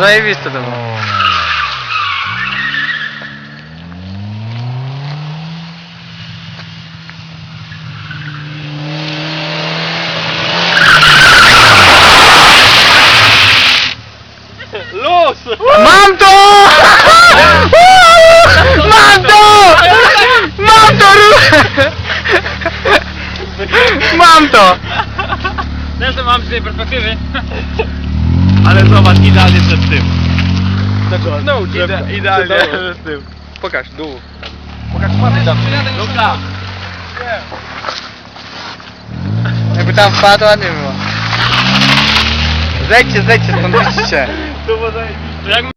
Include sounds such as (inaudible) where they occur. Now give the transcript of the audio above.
Zajebiste to było. Luz! Mam to! Mam to! Mam to! Mam to! Też to mam z tej perspektywy. Ale zobacz, idealnie przed tym. No, Ide idealnie przed tym. Pokaż, dół. Pokaż ładnie tam. Luka! Jakby tam wpadła, nie było. Zejdźcie, zejdźcie stąd, wyjdźcie. (laughs) To. To jak